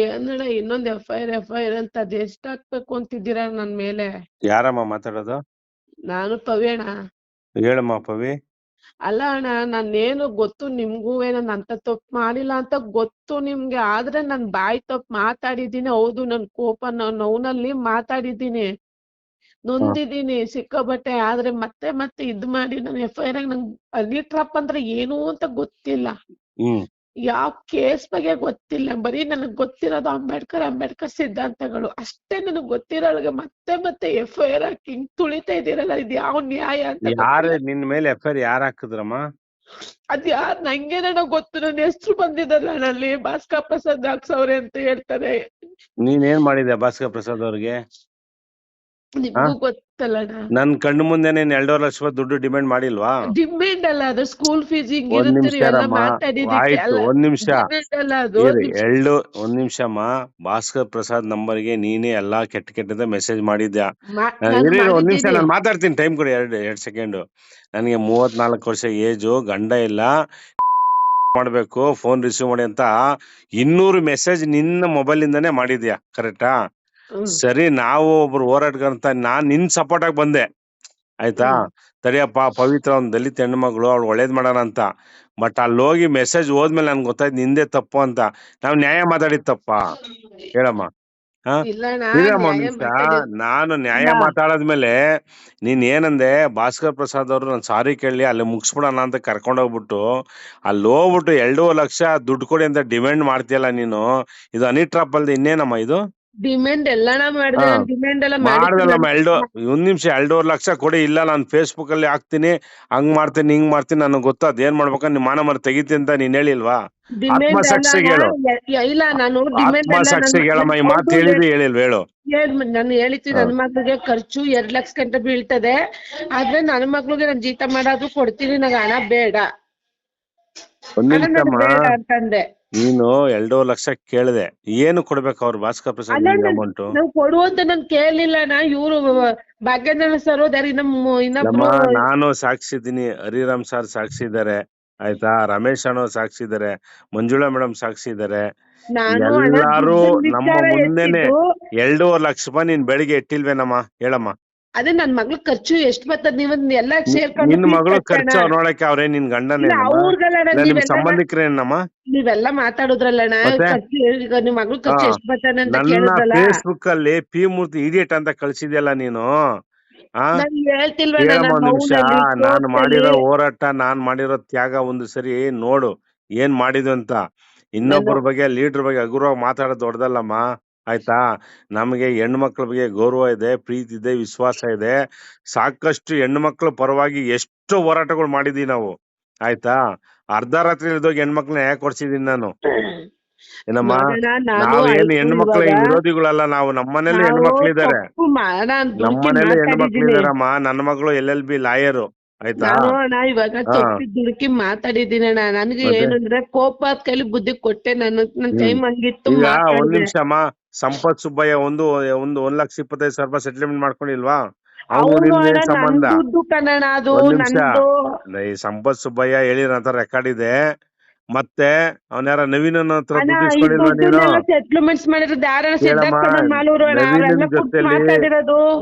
ಏನಣ್ಣ ಇನ್ನೊಂದ್ F I R F I R ಅಂತ ಅದೆಷ್ಟ್ ಹಾಕ್ಬೇಕು ಅಂತಿದ್ದೀರಾ ನನ್ ಮೇಲೆ? ಯಾರಮ್ಮ ಮಾತಾಡೋದು? ನಾನು ಪವಿ ಅಣ್ಣ. ಹೇಳಮ್ಮ ಪವಿ. ಅಲ್ಲ ಅಣ್ಣ ನಾನೇನು ಗೊತ್ತು ನಿಮ್ಗೂ ನಾನ್ ಅಂತ ತಪ್ಪು ಮಾಡಿಲ್ಲ ಅಂತ ಗೊತ್ತು ನಿಮ್ಗೆ ಆದ್ರೆ ನನ್ ಬಾಯಿ ತಪ್ಪು ಮಾತಾಡಿದೀನಿ ಹೌದು ನನ್ ಕೋಪ ನೋವ್ನಲ್ಲಿ ಮಾತಾಡಿದೀನಿ ನೊಂದಿದೀನಿ ಸಿಕ್ಕಾಬಟ್ಟೆ ಆದ್ರೆ ಮತ್ತೆ ಮತ್ತೆ ಇದ್ ಮಾಡಿ ನಾನು ಎಫ್ ಐ ಆರ್ ನಂಗೆ ಅಲ್ಲಿ ಟ್ರಾಪ್ ಅಂದ್ರೆ ಏನು ಅಂತ ಗೊತ್ತಿಲ್ಲ. ಯಾವ ಕೇಸ್ ಬಗ್ಗೆ ಗೊತ್ತಿಲ್ಲ. ಬರೀ ನನಗ್ ಗೊತ್ತಿರೋದು ಅಂಬೇಡ್ಕರ್ ಅಂಬೇಡ್ಕರ್ ಸಿದ್ಧಾಂತಗಳು. ಅಷ್ಟೇ ನನಗ್ ಗೊತ್ತಿರೋಳಗೆ ಮತ್ತೆ ಮತ್ತೆ ಎಫ್ ಐ ಆರ್ ಹಾಕಿ ಹಿಂಗ್ ತುಳಿತಾ ಇದೀರಲ್ಲ ಇದು ಯಾವ ನ್ಯಾಯ ಅಂತ ಯಾರ. ನಿನ್ ಮೇಲೆ ಎಫ್ ಐ ಆರ್ ಯಾರ್ ಹಾಕಿದ್ರಮ್ಮ? ಅದ್ ಯಾರ್? ನಂಗೇನೋ ಗೊತ್ತು. ನನ್ನ ಹೆಸರು ಬಂದಿದ್ದಲ್ಲ ಅಲ್ಲಿ ಭಾಸ್ಕರ್ ಪ್ರಸಾದ್ ಹಾಕ್ಸವ್ರೆ ಅಂತ ಹೇಳ್ತಾರೆ. ನೀನ್ ಏನ್ ಮಾಡಿದೆ ಭಾಸ್ಕರ್ ಪ್ರಸಾದ್ ಅವ್ರಿಗೆ? ನಿಮ್ಗೂ ನನ್ ಕಣ್ಣು ಮುಂದೆ ನೀನ್ ಎರಡೂವರೆ ಲಕ್ಷ ರೂಪಾಯಿ ದುಡ್ಡು ಡಿಮ್ಯಾಂಡ್ ಮಾಡಿಲ್ವಾ? ಡಿಮ್ಯಾಂಡ್ ಅಲ್ಲ ಅದು ಸ್ಕೂಲ್ ಫೀಸ್ ಹಿಂಗ್ ಇರುತ್ತೆ ಆಯ್ತು ಒಂದ್ ನಿಮಿಷ. ಎರಡು ಒಂದ್ ನಿಮಿಷ ಅಮ್ಮ. ಭಾಸ್ಕರ್ ಪ್ರಸಾದ್ ನಂಬರ್ಗೆ ನೀನೇ ಎಲ್ಲಾ ಕೆಟ್ಟ ಕೆಟ್ಟದ ಮೆಸೇಜ್ ಮಾಡಿದ್ಯಾ. ಒಂದ್ ನಿಮಿಷ. ನಾನು ಮಾತಾಡ್ತೀನಿ ಟೈಮ್ ಕೊಡಿ ಎರಡು ಎರಡ್ ಸೆಕೆಂಡ್ ನನಗೆ ಮೂವತ್ನಾಲ್ಕು ವರ್ಷ ಏಜು ಗಂಡ ಇಲ್ಲ. ಮಾಡ್ಬೇಕು ಫೋನ್ ರಿಸೀವ್ ಮಾಡಿ ಅಂತ ಇನ್ನೂರು ಮೆಸೇಜ್ ನಿನ್ನ ಮೊಬೈಲ್ ಇಂದಾನೆ ಮಾಡಿದ್ಯಾ ಕರೆಕ್ಟಾ ಹ್ಮ್. ಸರಿ ನಾವು ಒಬ್ರು ಹೋರಾಟಗಾರಂತ ನಾನ್ ನಿನ್ ಸಪೋರ್ಟ್ ಆಗಿ ಬಂದೆ. ಆಯ್ತಾ? ಹ್ಮ್. ತಡಿಯಪ್ಪ ಪವಿತ್ರ ಒಂದ್ ದಲಿತ ಹೆಣ್ಮಗಳು ಅವ್ಳು ಒಳ್ಳೇದ್ ಮಾಡೋಣ ಅಂತ. ಬಟ್ ಅಲ್ಲಿ ಹೋಗಿ ಮೆಸೇಜ್ ಹೋದ್ಮೇಲೆ ನನ್ಗೆ ಗೊತ್ತಾಯ್ತು ನಿಂದೆ ತಪ್ಪು ಅಂತ. ನಾವ್ ನ್ಯಾಯ ಮಾತಾಡಿದ್ ತಪ್ಪ ಹೇಳಮ್ಮ. ಹಾ? ಇಲ್ಲಣ್ಣ ಇರಮ್ಮ ನ್ಯಾಯ ನಿಮಿಷ. ಮಾತಾಡಿ- ನಾನು ನ್ಯಾಯ ಇಲ್ಲ. ಮಾತಾಡದ್ಮೇಲೆ ನೀನ್ ಏನಂದೆ ಭಾಸ್ಕರ್ ಪ್ರಸಾದ್ ಅವರು ನಾನು ಸಾರಿ ಕೇಳಿ ಅಲ್ಲಿ ಮುಗಿಸ್ಬಿಡೋಣ ಅಂತ ಕರ್ಕೊಂಡೋಗ್ಬಿಟ್ಟು ಅಲ್ಲಿ ಹೋಗ್ಬಿಟ್ಟು ಎರಡೂವರೆ ಲಕ್ಷ ದುಡ್ಡು ಕೊಡಿ ಅಂತ ಡಿಮ್ಯಾಂಡ್ ಮಾಡ್ತೀಯಲ್ಲ ನೀನು. ಇದು ಅನಿಟ್ರಾಪ್ ಅಲ್ದೆ ಇನ್ನೇನಮ್ಮ ಇದು? ಡಿಮ್ಯಾಂಡ್ ಎಲ್ಲ ಮಾಡಿದೆ ಹಾ. ಡಿಮ್ಯಾಂಡ್ ಎಲ್ಲ ಮಾಡ್ದಲ್ಲಮ್ಮ ಮಾಡಿದ್ದೀನಿ ಎರಡು ಒಂದ್ ನಿಮಿಷ ಎರಡೂವರೆ ಲಕ್ಷ ಕೊಡಿ ಇಲ್ಲ ನಾನು ಫೇಸ್ಬುಕ್ ಅಲ್ಲಿ ಹಾಕ್ತೀನಿ ಹಂಗ್ ಮಾಡ್ತೀನಿ ಹಿಂಗ್ ಮಾಡ್ತೀನಿ ನನಗೆ ಗೊತ್ತ ಅದೇನ್ ಮಾಡ್ಬೇಕು ನಿಮ್ ಮಾನ ಮರ ತೆಗಿತಿ ಅಂತ ನೀನ್ ಹೇಳಿಲ್ವಾ? ಆತ್ಮಸಾಕ್ಷಿಗೆ ಹೇಳು. ಇಲ್ಲ ನಾನು ಡಿಮ್ಯಾಂಡ್ ಆತ್ಮ ಸಾಕ್ಷಿಗೆ ಹೇಳಮ್ಮ ಈ ಮಾತು ಹೇಳಿದ್ವಿ ಹೇಳಿಲ್ವ ಹೇಳು. ನಾನು ಹೇಳಿದ್ವಿ ನನ್ನ ಮಕ್ಳಿಗೆ ಖರ್ಚು ಎರಡ್ ಲಕ್ಷ ಗಂಟೆ ಬೀಳ್ತದೆ ಆದ್ರೆ ನನ್ನ ಮಕ್ಳಿಗೆ ನಾನು ಜೀತ ಮಾಡಾದ್ರೂ ಕೊಡ್ತೀನಿ ನಂಗೆ ಹಣ ಬೇಡ. ಒಂದ್ ಹಣ ನಿಮಿಷಮ್ಮ ಬೇಡ ಅಂತಂದೆ. ನೀನು ಎರಡೂವರೆ ಲಕ್ಷ ಕೇಳಿದೆ. ಏನು ಕೊಡ್ಬೇಕು ಅವ್ರು ಭಾಸ್ಕರ್ ಪ್ರಸಾದ್ ಅಲ್ಲ ಅಮೌಂಟ್ ನಾವು ಕೊಡುವಂತ ನಾನು ಕೇಳಲಿಲ್ಲ ನಾ ಇವ್ರು ಭಾಗ್ಯೇಂದ್ರ ಸರ್ ಹೋದಾರ ನಮ್ಮ ನಮ್ಮ ಇನ್ನೊಬ್ರು ನಾನು ಸಾಕ್ಷಿ ಇದ್ದೀನಿ ಹರಿರಾಮ್ ಸರ್ ಸಾಕ್ಷಿ ಇದ್ದಾರೆ ಆಯ್ತಾ? ರಮೇಶ್ ಅಣ್ಣ ಸಾಕ್ಷಿ ಇದ್ದಾರೆ ಮಂಜುಳಾ ಮೇಡಮ್ ಸಾಕ್ಷಿ ಇದ್ದಾರೆ ನಾನು ಹಣ ಎಲ್ಲಾರು ದುಡ್ಡಿನ್ ನಮ್ಮ ವಿಚಾರ ಮುಂದೆನೆ ಎತ್ತಿದ್ದು, ಎರಡೂವರೆ ಲಕ್ಷ ರೂಪಾಯಿ ನೀನ್ ಬೆಳಿಗ್ಗೆ ಇಟ್ಟಿಲ್ವೇನಮ್ಮ ಹೇಳಮ್ಮ. ಅದೇ ನನ್ ಮಗಳ ಖರ್ಚು ಎಷ್ಟ್ ಬರ್ತದ ನೀವ್ ಎಲ್ಲಾ ಸೇರ್ಕೊಂಡು ನಿನ್ ಮಗಳ. ಖರ್ಚು ನೋಡಕ್ಕೆ ಅವ್ರೇ ನಿನ್ ಗಂಡನೇ ನಿಮ್ ಸಂಬಂಧಿಕರೇನಮ್ಮ ನೀವೆಲ್ಲ ಮಾತಾಡುದ್ರಲ್ಲಣ್ಣ ಖರ್ಚು ಈಗ ನಿಮ್ ಮಗಳ ಖರ್ಚು. ಎಷ್ಟ್ ಬರ್ತಾನೆ ಅಂತ ನನ್ನ ಕೇಳಿದ್ರಲ್ಲ. ಫೇಸ್ಬುಕ್ ಅಲ್ಲಿ ಪಿ ಮೂರ್ತಿ ಇಡಿಯಟ್ ಅಂತ ಕಳ್ಸಿದ್ಯಲ್ಲ ನಾನ್? ನಿಮಿಷ. ನಾನ್ ಮಾಡಿರೋ ಹೋರಾಟ ನಾನ್ ಮಾಡಿರೋ ತ್ಯಾಗ ಒಂದು ಸರಿ ನೋಡು ಏನ್ ಮಾಡಿದ್ವಿ ಅಂತ. ಇನ್ನೊಬ್ಬರ ಬಗ್ಗೆ ಲೀಡರ್ ಬಗ್ಗೆ ಹಗುರವಾಗಿ ಮಾತಾಡೋದು ದೊಡ್ಡದಲ್ಲಮ್ಮ. ಆಯ್ತಾ? ನಮಗೆ ಹೆಣ್ಮಕ್ಳ ಬಗ್ಗೆ ಗೌರವ ಇದೆ ಪ್ರೀತಿ ಇದೆ ವಿಶ್ವಾಸ ಇದೆ. ಸಾಕಷ್ಟು ಹೆಣ್ಮಕ್ಳ ಪರವಾಗಿ ಎಷ್ಟು ಹೋರಾಟಗಳು ಮಾಡಿದೀವಿ ನಾವು. ಆಯ್ತಾ? ಅರ್ಧ ರಾತ್ರಿ ಇದ್ದೋಗಿ ಹೆಣ್ಮಕ್ಳನ್ನ ಯಾಕೆ ಕೊಡ್ಸಿದೀನಿ ನಾನು? ಏನಮ್ಮ? ನೋಡೋಣ, ನಾನು ನಾವೇನು ಹೆಣ್ಮಕ್ಳ ವಿರೋಧಿಗಳಲ್ಲ ನಾವು. ನಮ್ಮನೇಲಿ ನಾವು ಹೆಣ್ಮಕ್ಳಿದಾರೆ ತಪ್ಪು ಮಾ- ನಾನ್ ದುಡುಕಿ ನಮ್ಮನೇಲಿ ಹೆಣ್ಮಕ್ಳು ಮಾತಾಡಿದೀನಿ ನನ್ನ ಮಗಳು ಎಲ್ ಎಲ್ ಬಿ ಲಾಯರು. ಆಯ್ತಾ? ನಾನು ಅಣ್ಣ ಇವಾಗ ಹಾ. ತಪ್ಪಿ ದುಡುಕಿ ಮಾತಾಡಿದ್ದೀನಿ ಅಣ್ಣ. ನನ್ಗೆ ಮತ್ತೆ? ಏನಂದ್ರೆ ಕೋಪ ಕೈಲಿ ಬುದ್ಧಿ ಕೊಟ್ಟೆ ನನ್ನ ನನ್ ಟೈಮ್ ಹಂಗಿತ್ತು ಈಗ ಒಂದ್ ನಿಮಿಷಮ್ಮ ನಿಮಿಷ ಅಮ್ಮ. ಸಂಪತ್ ಸುಬ್ಬಯ್ಯ ಒಂದು ಒಂದು ಒಂದ್ ಲಕ್ಷ ಇಪ್ಪತ್ತೈದು ಸಾವಿರ ರೂಪಾಯಿ ಸೆಟ್ಲ್ಮೆಂಟ್ ಮಾಡ್ಕೊಂಡಿಲ್ವಾ? ಸಂಬಂಧ. ಈ ಸಂಪತ್ ಸುಬ್ಬಯ್ಯ ಹೇಳಿರಂತ ರೆಕಾರ್ಡ್ ಇದೆ. ಮತ್ತೆ ಅವನ್ಯಾರ ನವೀನ್ ಹತ್ರ ಸೆಟ್ಲ್ಮೆಂಟ್ಸ್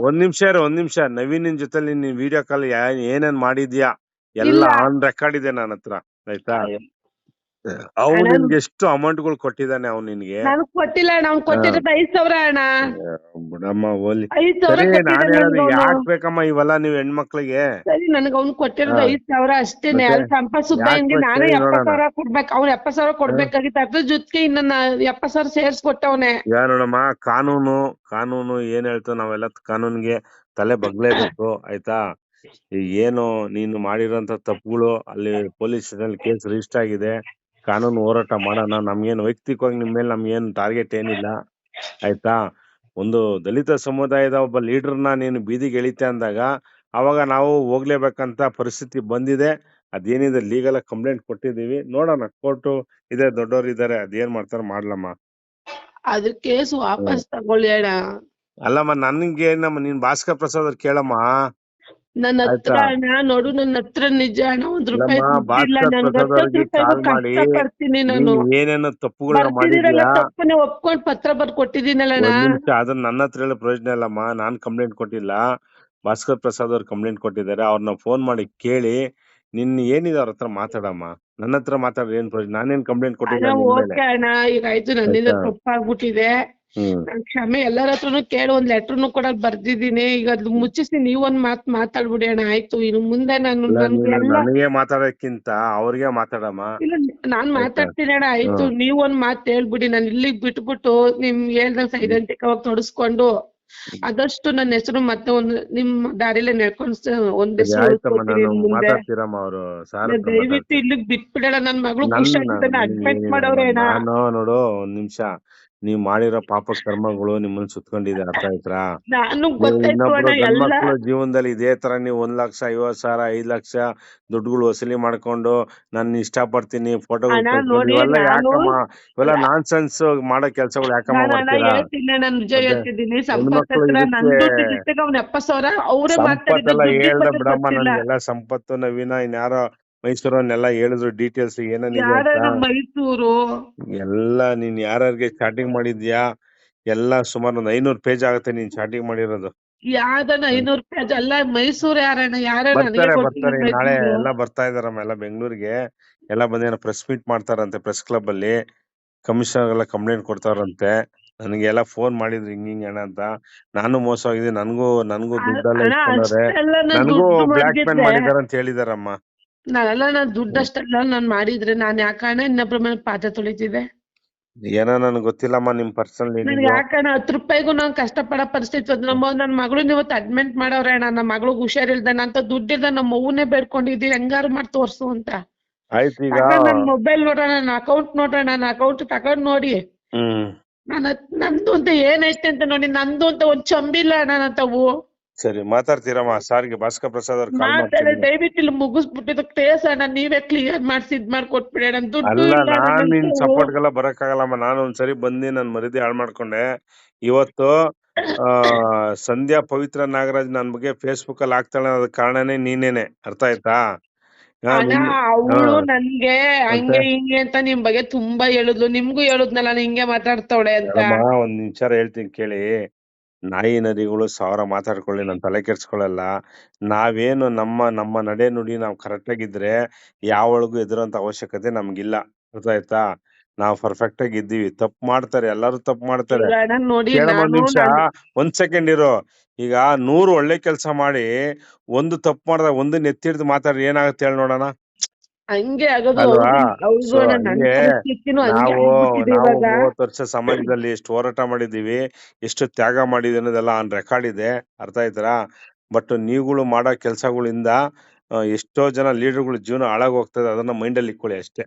ಒಂದ್ ನಿಮಿಷ ಇರು ಒಂದ್ ನಿಮಿಷ. ನವೀನ್ ಜೊತೆಲಿ ನೀನ್ ವಿಡಿಯೋ ಕಾಲ್ ಏನೇನ್ ಮಾಡಿದ್ಯಾ? ಎಲ್ಲ ಆನ್ ರೆಕಾರ್ಡ್ ಇದೆ ನನ್ನ ಹತ್ರ ಆಯ್ತಾ. ಅವ್ನು ನಿನ್ಗೆ ಎಷ್ಟು ಅಮೌಂಟ್ಗಳು ಕೊಟ್ಟಿದ್ದಾನೆ ಅವ್ನು ನಿನ್ಗೆ ನನಗ್ ಕೊಟ್ಟಿಲ್ಲ ಅಣ್ಣ ಅವ್ನ್ ಕೊಟ್ಟಿರೋದು ಐದ್ ಸಾವಿರ ಅಣ್ಣ ಬಿಡಮ್ಮ ಓಲಿ ಐದ್ ಸಾವಿರ ಸರಿ ನಾನ್ ಕೊಟ್ಟಿದ್ದಾನೆ ಹೇಳೋದು ನನ್ಗೆ ಅವ್ನು. ಯಾಕ್ ಬೇಕಮ್ಮ ಇವೆಲ್ಲ ನೀವ್ ಹೆಣ್ಮಕ್ಳಿಗೆ ಸರಿ ನನಗೆ ಅವ್ನು ಕೊಟ್ಟಿರೋದು. ಐದ್ ಸಾವಿರ ಅಷ್ಟೇನೆ? ಅಲ್ಲಿ ಸಂಪತ್ ಸುಬ್ಬಯ್ಯನ್ಗೆ ಹಿಂಗೆ ನಾನೇ ಎಪ್ಪತ್. ಸಾವಿರ ಕೊಡ್ಬೇಕು ಅವ್ನು ಎಪ್ಪತ್ ಸಾವಿರ ಕೊಡ್ಬೇಕಾಗಿತ್ತು ಅದ್ರ ಜೊತೆಗೆ ಇನ್ನ ಎಪ್ಪತ್ ಸಾವಿರ ಸೇರ್ಸ್ಕೊಟ್ಟವ್ನೆ ಯಾ ನೋಡಮ್ಮ ಕಾನೂನು ಕಾನೂನು ಏನ್ ಹೇಳ್ತು ನಾವೆಲ್ಲ ಕಾನೂನ್ಗೆ ತಲೆ ಬಗ್ಲೇಬೇಕು ಆಯ್ತಾ ಏನು ನೀನು ಮಾಡಿರೋಂತ ತಪ್ಪುಗಳು ಅಲ್ಲಿ ಪೊಲೀಸ್ ಸ್ಟೇಷನ್ ಕೇಸ್ ರಿಜಿಸ್ಟರ್ ಆಗಿದೆ ಕಾನೂನು ಹೋರಾಟ ಮಾಡೋಣ. ನಮ್ಗೇನು ವೈಯಕ್ತಿಕವಾಗಿ ನಿಮ್ ಮೇಲೆ ನಮ್ಗೇನು ಟಾರ್ಗೆಟ್ ಏನಿಲ್ಲ. ಆಯ್ತಾ? ಒಂದು ದಲಿತ ಸಮುದಾಯದ ಒಬ್ಬ ಲೀಡರ್ನ ನೀನು ಬೀದಿಗೆ ಎಳಿತೆ ಅಂದಾಗ ಅವಾಗ ನಾವು ಹೋಗ್ಲೇಬೇಕಂತ ಪರಿಸ್ಥಿತಿ ಬಂದಿದೆ. ಅದೇನಿದೆ? ಲೀಗಲ್ ಕಂಪ್ಲೇಂಟ್ ಕೊಟ್ಟಿದೀವಿ ನೋಡೋಣ. ಕೋರ್ಟು ಇದೆ ದೊಡ್ಡವರು ಇದಾರೆ. ಅದೇನ್ ಮಾಡ್ತಾರೆ ಮಾಡ್ಲಮ್ಮ. ಅದ್ರ ಕೇಸ್ ವಾಪಸ್ ತಗೊಳ್ಳಿ ಅಣ್ಣ. ಅಲ್ಲಮ್ಮ ನನ್ಗೆ ನಮ್ಮ ನೀನ್ ಭಾಸ್ಕರ್ ಪ್ರಸಾದ್ ಅವ್ರು ಕೇಳಮ್ಮ. ನನ್ನ ಹತ್ರ? ಅಣ್ಣ ನೋಡು ನನ್ನ ಹತ್ರ ನಿಜ ಅಣ್ಣ ಒಂದ್ ರೂಪಾಯಿ ದುಡ್ಡಿಲ್ಲ ನನ್ಗೆ ಹತ್ತತ್ತು ರೂಪಾಯಿಗೂ ಕಷ್ಟ ಪಡ್ತೀನಿ ನಾನು ನೀನ್. ಏನೇನು ತಪ್ಪುಗಳನ್ನ ಬರ್ತಿದ್ದೀರಲ್ಲ ಮಾಡಿದ್ಯಾ? ತಪ್ಪನೆ ಒಪ್ಕೊಂಡ್ ಪತ್ರ ಬರ್ದ್ ಕೊಟ್ಟಿದ್ದೀನಲ್ಲ ಅಣ್ಣ. ಒಂದ್ ನಿಮಿಷ ಅದನ್ನ ನನ್ನ ಹತ್ರ ಹೇಳೋ ಪ್ರಯೋಜನ ಇಲ್ಲಮ್ಮ ನಾನ್ ಕಂಪ್ಲೇಂಟ್ ಕೊಟ್ಟಿಲ್ಲ. ಭಾಸ್ಕರ್ ಪ್ರಸಾದ್ ಅವ್ರು ಕಂಪ್ಲೇಂಟ್ ಕೊಟ್ಟಿದ್ದಾರೆ ಅವ್ರನ್ನ ಫೋನ್ ಮಾಡಿ ಕೇಳಿ ನಿನ್ ಏನಿದೆ ಅವ್ರ ಹತ್ರ ಮಾತಾಡಮ್ಮ. ನನ್ನ ಹತ್ರ ಮಾತಾಡ್ರಿ ಏನ್ ಪ್ರಯೋಜನ? ನಾನೇನ್ ಕಂಪ್ಲೇಂಟ್ ಅಣ್ಣ ಕೊಟ್ಟಿಲ್ಲ ಮೇಲೆ? ಓಕೆ ಅಣ್ಣ ಈಗ ಆಯ್ತು ನನ್ನಿಂದ ಆಯ್ತಾ? ತಪ್ಪಾಗ್ಬಿಟ್ಟಿದೆ. ನಾನ್ ಕ್ಷಮೆ ಎಲ್ಲಾರ ಹತ್ರನು ಕೇಳಿ ಒಂದ್ ಲೆಟರ್ನು ಕೂಡ ಬರ್ದಿದೀನಿ ಈಗ ಅದ್ ಮುಚ್ಚಿಸಿ ನೀವ್ ಒಂದ್ ಮಾತ್ ಮಾತಾಡ್ಬಿಡಿ ಅಣ್ಣ ಆಯ್ತು. ಇನ್ನು ಮುಂದೆ ನಾನು ನನ್ಗೆ ಮಾತಾಡೋಕ್ಕಿಂತ ಅವ್ರಿಗೆ ಮಾತಾಡಮ್ಮ. ಇಲ್ಲ ನಾನ್ ಮಾತಾಡ್ತೀನಿ ಅಣ್ಣ ಆಯ್ತು. ನೀವ್ ಒಂದ್ ಮಾತ್ ಹೇಳ್ಬಿಡಿ ನಾನು ಇಲ್ಲಿಗ್ ಬಿಟ್ಬಿಟ್ಟು ನಿಮ್ ಹೇಳ್ದಂಗ್ ಸೈಲೆಂಟಿಕವಾಗಿ ತೊಡಸ್ಕೊಂಡು ಆದಷ್ಟು ನನ್ನ ಹೆಸರು ಮತ್ತೆ ಒಂದ್ ನಿಮ್ ದಾರಿಲೇ ನಡ್ಕೊಂಡ್ ಒಂದ್ ಹೆಸರು ಆಯ್ತಮ್ಮ ಉಳ್ಸ್ಕೊತೀನಿ ನಾನು ಇನ್ ಮುಂದೆ. ಮಾತಾಡ್ತೀರಮ್ಮ ಅವರು. ಸಾರ್ ಹತ್ರ ದಯವಿಟ್ಟು ಇಲ್ಲಿಗ್ ಬಿಟ್ಬಿಡಣ ನನ್ ಮಗಳು ನನ್ನ ಆಗ್ತಾನೆ ಅಡ್ಮಿಟ್ ಮಾಡವ್ರೆ ಅಣ್ಣ. ನಾನು ನೋಡು ಒಂದ್ ನಿಮಿಷ. ನೀವ್ ಮಾಡಿರೋ ಪಾಪ ಕರ್ಮಗಳು ನಿಮ್ಮನ್ನ ಸುತ್ಕೊಂಡಿದೆ ಅರ್ಥ ಆಯ್ತಾ ನಾನು ಗೊತ್ತಾಯ್ತು ಇನ್ನೊಬ್ರು ಅಣ್ಣ ಎಲ್ಲ ಜೀವನದಲ್ಲಿ ಇದೇ ತರ ನೀವು ಒಂದ್ ಲಕ್ಷ ಐವತ್ ಸಾವಿರ ಐದ್ ಲಕ್ಷ ದುಡ್ಡುಗಳು ವಸೂಲಿ ಮಾಡ್ಕೊಂಡು ನಾನು ಇಷ್ಟ ಪಡ್ತೀನಿ ಫೋಟೋ ಅಣ್ಣ ಕಳ್ಸ್ಕೊಂಡು ನೋಡಿ ಇವೆಲ್ಲ ನಾನು ಯಾಕಮ್ಮ ಇವೆಲ್ಲ ನಾನ್ ಸೆನ್ಸ್ ಮಾಡೋ ಕೆಲ್ಸಗಳು ಯಾಕಮ್ಮ ನಾನು ಅಣ್ಣ ಮಾಡ್ತೀರಾ? ಹೇಳ್ತೀನಿ ನಾನು ನಿಜ ಮತ್ತೆ ಹೇಳ್ತಿದ್ದೀನಿ. ಸಂಪತ್ ಹೆಣ್ಮಕ್ಳು ಹತ್ರ ನನ್ ಇದಕ್ಕೆ ದುಡ್ಡು ಇದ್ದಾಗ ಅವ್ನ ಎಪ್ಪತ್ ಸಾವಿರ ಅವರೇ ಮಾತಾಡಿದ್ರು ಸಂಪತ್ತೆಲ್ಲ ದುಡ್ಡಿನ ಹೇಳ್ದ ಬಗ್ಗೆ ಬಿಡಮ್ಮ ಗೊತ್ತಿಲ್ಲ ನನ್ಗೆಲ್ಲ ಸಂಪತ್ತು ನವೀನ ಇನ್ಯಾರೋ ಮೈಸೂರನ್ನೆಲ್ಲ ಹೇಳಿದ್ರು ಡೀಟೇಲ್ಸ್ ಏನ ಮೈಸೂರು? ಎಲ್ಲ ನೀನ್ ಯಾರ್ಯಾರಿಗೆ ಚಾಟಿಂಗ್ ಮಾಡಿದ್ಯಾ? ಎಲ್ಲ ಸುಮಾರು ಒಂದ್ ಐನೂರ್ ಪೇಜ್ ಆಗುತ್ತೆ ನೀನ್ ಚಾಟಿಂಗ್ ಮಾಡಿರೋದು. ಐನೂರು ಪೇಜ್ ಅಲ್ಲ ಮೈಸೂರು ಯಾರಣ್ಣ? ಬರ್ತಾರೆ ಬರ್ತಾರೆ. ನಾಳೆ ಎಲ್ಲ ಬರ್ತಾ ಇದಾರಮ್ಮ ಎಲ್ಲ ಬೆಂಗಳೂರಿಗೆ. ಎಲ್ಲ ಬಂದೇನೋ ಪ್ರೆಸ್ ಮೀಟ್ ಮಾಡ್ತಾರಂತೆ ಪ್ರೆಸ್ ಕ್ಲಬ್ ಅಲ್ಲಿ. ಕಮಿಷನರ್ ಎಲ್ಲ ಕಂಪ್ಲೇಂಟ್ ಕೊಡ್ತಾರಂತೆ. ನನಗೆ ಎಲ್ಲ ಫೋನ್ ಮಾಡಿದ್ರು ಹಿಂಗ ಹಿಂಗ್ ಅಣ್ಣ ಅಂತ. ನಾನು ಮೋಸ ಹೋಗಿದ್ದೀನಿ ನನ್ಗೂ ನನ್ಗೂ ದುಡ್ಡೆಲ್ಲ ಇಸ್ಕೊಂಡವ್ರೆ ಅಷ್ಟೆಲ್ಲ ನನ್ಗೂ ಬ್ಲಾಕ್ ಮೇಲ್ ಮಾಡಿದಾರೆ ಅಂತ ಹೇಳಿದಾರಮ್ಮ. ನಾನೆಲ್ಲ ನಾನ್ ದುಡ್ಡು ಅಷ್ಟಲ್ಲ ನಾನ್ ಮಾಡಿದ್ರೆ ನಾನ್ ಯಾಕಣ್ಣ ಇನ್ನೊಬ್ರ ಮೇಲೆ ಪಾತ್ರೆ ತೊಳಿತಿದ್ದೆ? ಏನೋ ನನ್ಗೆ ಗೊತ್ತಿಲ್ಲಮ್ಮ ನಿಮ್ ಪರ್ಸನಲ್ ನನ್ಗೆ ಯಾಕಣ್ಣ ಹತ್ತು ರೂಪಾಯಿಗೂ ನಾನ್ ಕಷ್ಟಪಡೋ ಪರಿಸ್ಥಿತಿ ಬಂತು. ನಮ್ಮ ನನ್ನ ಮಗಳನ್ನ ಇವತ್ತು ಅಡ್ಮಿಟ್ ಮಾಡವ್ರೆ ಅಣ್ಣ ನಮ್ಮ ಮಗಳಿಗೆ ಹುಷಾರಿಲ್ದ ಅಂತ ದುಡ್ಡಿಲ್ದ ನಮ್ಮ ಅವ್ವನ್ನೇ ಬೇಡ್ಕೊಂಡಿದ್ದೀವಿ ಹೆಂಗಾರು ಮಾಡಿ ತೋರ್ಸು ಅಂತ. ಆಯ್ತು ಈಗ. ತಗೊಂಡ್ ನನ್ ಮೊಬೈಲ್ ನೋಡೋಣ ನನ್ನ ಅಕೌಂಟ್ ನೋಡೋಣ ನನ್ನ ಅಕೌಂಟ್ ತಗೊಂಡ್ ನೋಡಿ. ಹ್ಮ್. ನಾನು ನಂದು ಅಂತ ಏನೈತೆ ಅಂತ ನೋಡಿ ನಂದು ಅಂತ ಒಂದ್ ಚಂಬಿಲ್ಲ ಅಣ್ಣ ನನ್ನ ತಾವು ಸರಿ ಮಾತಾಡ್ತೀರಮ್ಮ. ಸಾರಿಗೆ ಭಾಸ್ಕರ್ ಪ್ರಸಾದ್ ಅವ್ರು ಮಾಡ್ತೀನಿ. ದಯವಿಟ್ಟು ಇಲ್ಲಿ ಮುಗಿಸ್ಬಿಟ್ಟಿದ್ದು ಟೇಸ್ಟ್ ಅಣ್ಣ ನೀವೇ ಕ್ಲಿಯರ್ ಮಾಡ್ಸಿ ಇದ್ ಮಾಡ್ಕೊಟ್ಬಿಡಿ ದುಡ್ಡು ಅಲ್ಲ ಇಲ್ಲ ನಾನ್ ನನ್ ನಿನ್. ಸಪೋರ್ಟ್ಗೆಲ್ಲ ಬರಕ್ಕಾಗಲ್ಲಮ್ಮ. ನಾನು ಒಂದ್ಸರಿ ಬಂದು ನನ್ ಮರಿದಿ ಹಾಳು ಮಾಡ್ಕೊಂಡೆ ಇವತ್ತು ಆ ಸಂಧ್ಯಾ ಪವಿತ್ರ ನಾಗರಾಜ್ ನನ್ ಬಗ್ಗೆ ಫೇಸ್ಬುಕ್ ಅಲ್ಲಿ ಹಾಕ್ತಾಳೆ ಅದ ಕಾರಣನೇ ನೀನೇನೆ. ಅರ್ಥ ಆಯ್ತಾ? ಹಾ, ಅಣ್ಣ ನಿನ್- ಅವಳು ಹಾ. ನನ್ಗೆ ಹಂಗೆ ಹಿಂಗೆ ಅಂತ ನಿಮ್ ಬಗ್ಗೆ ತುಂಬಾ ಹೇಳಿದ್ಲು. ನಿಮ್ಗೂ ಹೇಳಿದ್ನಲ್ಲ ನಾನು ಹಿಂಗೆ ಮಾತಾಡ್ತಾವಳೆ ಅಂತ. ಒಂದ್ ವಿಚಾರ ಹೇಳ್ತೀನಿ ಕೇಳಿ. ನಾಯಿ ನರಿಗಳು ಸಾವಿರ ಮಾತಾಡ್ಕೊಳ್ಳಿ ನನ್ನ ತಲೆ ಕೆಡಿಸಿಕೊಳ್ಳಲ್ಲ ನಾವೇನು ನಮ್ಮ ನಮ್ಮ ನಡೆ ನುಡಿ ನಾವ್ ಕರೆಕ್ಟ್ ಆಗಿದ್ರೆ ಯಾವಳಿಗೂ ಎದುರಂತ ಅವಶ್ಯಕತೆ ನಮ್ಗಿಲ್ಲ. ಅರ್ಥ ಆಯ್ತಾ ನಾವ್ ಪರ್ಫೆಕ್ಟ್ ಆಗಿ ಇದ್ದೀವಿ. ತಪ್ಪು ಮಾಡ್ತಾರೆ ಎಲ್ಲರೂ ತಪ್ಪು ಮಾಡ್ತಾರೆ. ಈಗ ನೋಡಿ ಕೇಳಮ್ಮ ಒಂದ್ ನಾನು ನಿಮಿಷ ನನ್- ಒಂದ್ ಸೆಕೆಂಡ್ ಇರು. ಈಗ ನೂರು ಒಳ್ಳೆ ಕೆಲ್ಸ ಮಾಡಿ ಒಂದು ತಪ್ಪು ಮಾಡ್ದಾಗ ಒಂದು ಎತ್ತಿ ಹಿಡ್ದು ಮಾತಾಡ್ರಿ ಏನಾಗುತ್ತೆ ಹೇಳಿ ನೋಡೋಣ. ಹಂಗೆ ಆಗೋದು ನಾವು ಮೂವತ್ತು ವರ್ಷ ಸಮಾಜದಲ್ಲಿ ಎಷ್ಟು ಹೋರಾಟ ಮಾಡಿದೀವಿ ಎಷ್ಟು ತ್ಯಾಗ ಮಾಡಿದೀವಿ ಅನ್ನೋದೆಲ್ಲ ಆನ್ ರೆಕಾರ್ಡ್ ಇದೆ. ಅರ್ಥ ಆಯ್ತರಾ? ಬಟ್ ನೀವುಗಳು ಮಾಡೋ ಕೆಲ್ಸಗಳಿಂದ ಎಷ್ಟೋ ಜನ ಲೀಡರ್ಗಳು ಜೀವನ ಹಾಳಾಗ್ ಹೋಗ್ತದೆ ಅದನ್ನ ಮೈಂಡ್ ಅಲ್ಲಿ ಇಟ್ಕೊಳ್ಳಿ ಅಷ್ಟೇ.